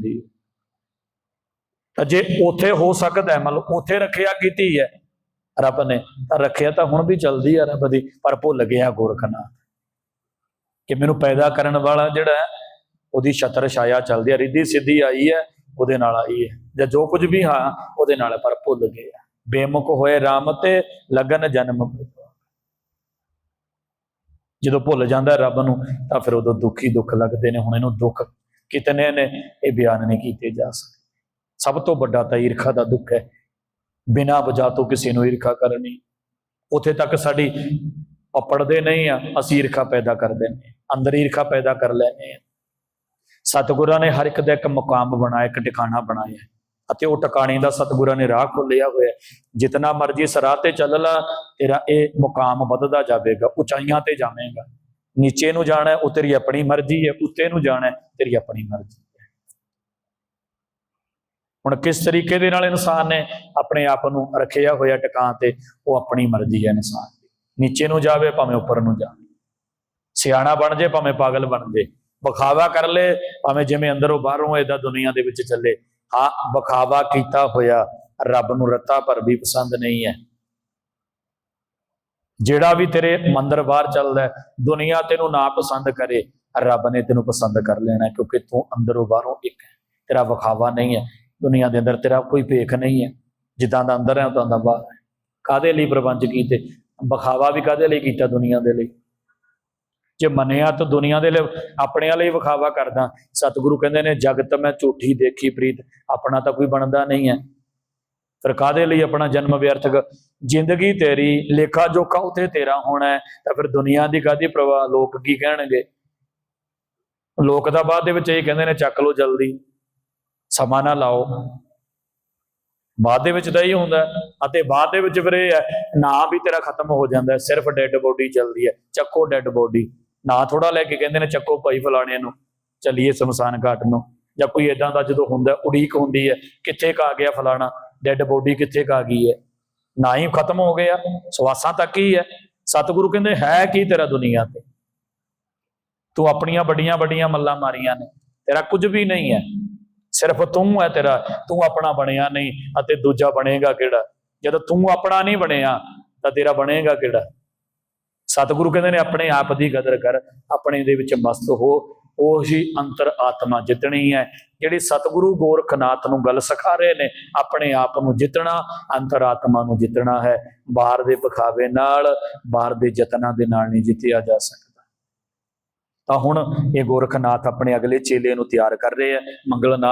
ਦੀ ਤਾਂ ਜੇ ਉਥੇ ਹੋ ਸਕਦਾ ਹੈ ਮਤਲਬ ਉਥੇ ਰੱਖਿਆ ਕੀਤੀ ਹੈ? ਰੱਬ ਨੇ ਤਾਂ ਰੱਖਿਆ ਤਾਂ ਹੁਣ ਵੀ ਚੱਲਦੀ ਹੈ ਰੱਬ ਦੀ, ਪਰ ਭੁੱਲ ਗਿਆ ਗੋਰਖਨਾਥ ਕਿ ਮੈਨੂੰ ਪੈਦਾ ਕਰਨ ਵਾਲਾ ਜਿਹੜਾ ਹੈ, ਉਹਦੀ ਛਤਰ ਛਾਇਆ ਚੱਲਦੀ ਹੈ ਰਿੱਧੀ ਸਿੱਧੀ ਆਈ ਹੈ, ਉਹਦੇ ਨਾਲ ਆਈ ਹੈ। ਜਾਂ ਜੋ ਕੁਝ ਵੀ ਹਾਂ, ਉਹਦੇ ਨਾਲ ਪਰ ਭੁੱਲ ਗਿਆ। ਬੇਮੁਖ ਹੋਏ RAM ਤੇ ਲਗਨ ਜਨਮ ਜਦੋਂ ਭੁੱਲ ਜਾਂਦਾ ਰੱਬ ਨੂੰ, ਤਾਂ ਫਿਰ ਉਦੋਂ ਦੁੱਖੀ ਦੁੱਖ ਲੱਗਦੇ ਨੇ, ਹੁਣ ਇਹਨੂੰ ਦੁੱਖ ਕਿਤਨੇ ਨੇ? ਇਹ ਬਿਆਨ ਨਹੀਂ ਕੀਤੇ ਜਾ ਸਕਦੇ ਸਭ ਤੋਂ ਵੱਡਾ ਤਾਂ ਈਰਖਾ ਦਾ ਦੁੱਖ ਹੈ। ਬਿਨਾਂ ਵਜ੍ਹਾ ਤੋਂ ਕਿਸੇ ਨੂੰ ਈਰਖਾ ਕਰਨੀ। ਉਥੇ ਤੱਕ ਸਾਡੀ ਪੜਦੇ ਨਹੀਂ ਆ, ਅਸੀਂ ਈਰਖਾ ਪੈਦਾ ਕਰ ਦਿੰਦੇ ਅੰਦਰ ਈਰਖਾ ਪੈਦਾ ਕਰ ਲੈਂਦੇ ਆ ਸਤਿਗੁਰਾਂ ਨੇ ਹਰ ਇੱਕ ਦਾ ਇੱਕ ਮੁਕਾਮ ਬਣਾਇਆ, ਇੱਕ ਟਿਕਾਣਾ ਬਣਾਇਆ ਅਤੇ ਉਹ ਟਿਕਾਣੇ ਦਾ ਸਤਿਗੁਰਾਂ ਨੇ ਰਾਹ ਖੋਲਿਆ ਹੋਇਆ ਹੈ। ਜਿਤਨਾ ਮਰਜ਼ੀ ਇਸ ਤੇ ਚੱਲ ਲਾ, ਤੇਰਾ ਇਹ ਮੁਕਾਮ ਵੱਧਦਾ ਜਾਵੇਗਾ, ਉਚਾਈਆਂ ਤੇ ਜਾਵੇਂਗਾ। ਨੀਚੇ ਨੂੰ ਜਾਣਾ ਉਹ ਤੇਰੀ ਆਪਣੀ ਮਰਜ਼ੀ ਹੈ, ਉੱਤੇ ਨੂੰ ਜਾਣਾ ਤੇਰੀ ਆਪਣੀ ਮਰਜ਼ੀ ਹੈ। ਹੁਣ ਕਿਸ ਤਰੀਕੇ ਦੇ ਨਾਲ ਇਨਸਾਨ ਨੇ ਆਪਣੇ ਆਪ ਨੂੰ ਰੱਖਿਆ ਹੋਇਆ ਟਿਕਾਣ ਤੇ, ਉਹ ਆਪਣੀ ਮਰਜ਼ੀ ਹੈ ਇਨਸਾਨ ਦੀ। ਨੀਚੇ ਨੂੰ ਜਾਵੇ, ਭਾਵੇਂ ਉੱਪਰ ਨੂੰ ਜਾਵੇ। ਸਿਆਣਾ ਬਣ ਜੇ, ਭਾਵੇਂ ਪਾਗਲ ਬਣ ਜੇ। ਵਿਖਾਵਾ ਕਰ ਲੈ, ਭਾਵੇਂ ਜਿਵੇਂ ਅੰਦਰੋਂ ਬਾਹਰੋਂ ਏਦਾਂ ਦੁਨੀਆ ਦੇ ਵਿੱਚ ਚੱਲੇ। ਹਾਂ, ਵਿਖਾਵਾ ਕੀਤਾ ਹੋਇਆ, ਰੱਬ ਨੂੰ ਰੱਤਾ ਪਰ ਵੀ ਪਸੰਦ ਨਹੀਂ ਹੈ। ਜਿਹੜਾ ਵੀ ਤੇਰੇ ਮੰਦਰ ਬਾਹਰ ਚੱਲਦਾ ਹੈ, ਦੁਨੀਆ ਤੈਨੂੰ ਨਾ ਪਸੰਦ ਕਰੇ ਰੱਬ ਨੇ ਤੈਨੂੰ ਪਸੰਦ ਕਰ ਲੈਣਾ ਕਿਉਂਕਿ ਤੂੰ ਅੰਦਰੋਂ ਬਾਹਰੋਂ ਇੱਕ ਹੈ। ਤੇਰਾ ਵਿਖਾਵਾ ਨਹੀਂ ਹੈ ਦੁਨੀਆ ਦੇ ਅੰਦਰ ਤੇਰਾ ਕੋਈ ਭੇਖ ਨਹੀਂ ਹੈ। ਜਿੱਦਾਂ ਦਾ ਅੰਦਰ ਹੈ ਉਦਾਂ ਦਾ ਬਾਹਰ ਹੈ। ਕਾਦੇ ਲਈ ਪ੍ਰਬੰਧ ਕੀਤੇ? ਵਿਖਾਵਾ ਵੀ ਕਾਦੇ ਲਈ ਕੀਤਾ ਦੁਨੀਆ ਦੇ ਲਈ? ਜੇ ਮੰਨਿਆ ਤਾਂ ਦੁਨੀਆ ਦੇ ਲਈ ਆਪਣੇ ਲਈ ਵਿਖਾਵਾ ਕਰਦਾ। ਸਤਿਗੁਰੂ ਕਹਿੰਦੇ ਨੇ ਜਗਤ ਮੈਂ ਝੂਠੀ ਦੇਖੀ ਪ੍ਰੀਤ ਆਪਣਾ ਤਾਂ ਕੋਈ ਬਣਦਾ ਨਹੀਂ ਹੈ। ਫਿਰ ਕਾਦੇ ਲਈ ਆਪਣਾ ਜਨਮ ਵਿਅਰਥਕ? ਜ਼ਿੰਦਗੀ ਤੇਰੀ, ਲੇਖਾ ਜੋਖਾ ਉਤੇ ਤੇਰਾ ਹੋਣਾ ਹੈ, ਤਾਂ ਫਿਰ ਦੁਨੀਆ ਦੀ ਕਾਦੀ ਪ੍ਰਵਾਹ? ਲੋਕ ਕੀ ਕਹਿਣਗੇ? ਲੋਕ ਦਾ ਬਾਅਦ ਦੇ ਵਿੱਚ ਇਹ ਕਹਿੰਦੇ ਨੇ, ਚੱਕ ਲਓ ਜਲਦੀ, ਸਮਾਂ ਨਾ ਲਾਓ। ਬਾਅਦ ਦੇ ਵਿੱਚ ਤਾਂ ਇਹ ਹੁੰਦਾ ਅਤੇ ਬਾਅਦ ਦੇ ਵਿੱਚ ਫਿਰ ਇਹ ਹੈ, ਨਾ ਵੀ ਤੇਰਾ ਖਤਮ ਹੋ ਜਾਂਦਾ ਸਿਰਫ ਡੈੱਡ ਬੋਡੀ ਚੱਲਦੀ ਹੈ, ਚੱਕੋ ਡੈੱਡ ਬੋਡੀ ਨਾ ਥੋੜਾ ਲੈ ਕੇ ਕਹਿੰਦੇ ਨੇ, ਚੱਕੋ ਭਾਈ ਫਲਾਣੇ ਨੂੰ, ਚੱਲੀਏ ਸ਼ਮਸ਼ਾਨ ਘਾਟ ਨੂੰ। ਜਾਂ ਕੋਈ ਇਦਾਂ ਦਾ ਜਦੋਂ ਹੁੰਦਾ ਉਡੀਕ ਹੁੰਦੀ ਹੈ, ਕਿੱਥੇ ਕਾ ਗਿਆ ਫਲਾਣਾ? ਡੈੱਡ ਬੋਡੀ ਕਿੱਥੇ ਕਾ ਗਈ ਹੈ? ਨਾ ਹੀ ਖਤਮ ਹੋ ਗਿਆ। ਸਵਾਸਾਂ ਤੱਕ ਹੀ ਹੈ। ਸਤਿਗੁਰੂ ਕਹਿੰਦੇ, ਹੈ ਕੀ ਤੇਰਾ ਦੁਨੀਆ ਤੇ? ਤੂੰ ਆਪਣੀਆਂ ਵੱਡੀਆਂ ਵੱਡੀਆਂ ਮੱਲਾਂ ਮਾਰੀਆਂ ਨੇ। ਤੇਰਾ ਕੁਝ ਵੀ ਨਹੀਂ ਹੈ। ਸਿਰਫ ਤੂੰ ਹੈ ਤੇਰਾ। ਤੂੰ ਆਪਣਾ ਬਣਿਆ ਨਹੀਂ ਅਤੇ ਦੂਜਾ ਬਣੇਗਾ ਕਿਹੜਾ? ਜਦ ਤੂੰ ਆਪਣਾ ਨਹੀਂ ਬਣਿਆ, ਤਾਂ ਤੇਰਾ ਬਣੇਗਾ ਕਿਹੜਾ? ਸਤਿਗੁਰੂ ਕਹਿੰਦੇ ਨੇ, ਆਪਣੇ ਆਪ ਦੀ ਕਦਰ ਕਰ। ਆਪਣੇ ਦੇ ਵਿੱਚ ਮਸਤ ਹੋ। ਉਹ ਹੀ ਅੰਤਰ ਆਤਮਾ ਜਿੱਤਣੀ ਹੈ। ਜਿਹੜੀ ਸਤਿਗੁਰੂ ਗੋਰਖਨਾਥ ਨੂੰ ਗੱਲ ਸਿਖਾ ਰਹੇ ਨੇ, ਆਪਣੇ ਆਪ ਨੂੰ ਜਿੱਤਣਾ, ਅੰਤਰ ਆਤਮਾ ਨੂੰ ਜਿੱਤਣਾ ਹੈ। ਬਾਹਰ ਦੇ ਪਖਾਵੇ ਨਾਲ, ਬਾਹਰ ਦੇ ਯਤਨਾਂ ਦੇ ਨਾਲ ਨਹੀਂ ਜਿੱਤਿਆ ਜਾ ਸਕਦਾ। ਤਾਂ ਹੁਣ ਇਹ ਗੋਰਖਨਾਥ ਆਪਣੇ ਅਗਲੇ ਚੇਲੇ ਨੂੰ ਤਿਆਰ ਕਰ ਰਹੇ ਆ ਮੰਗਲਨਾਥ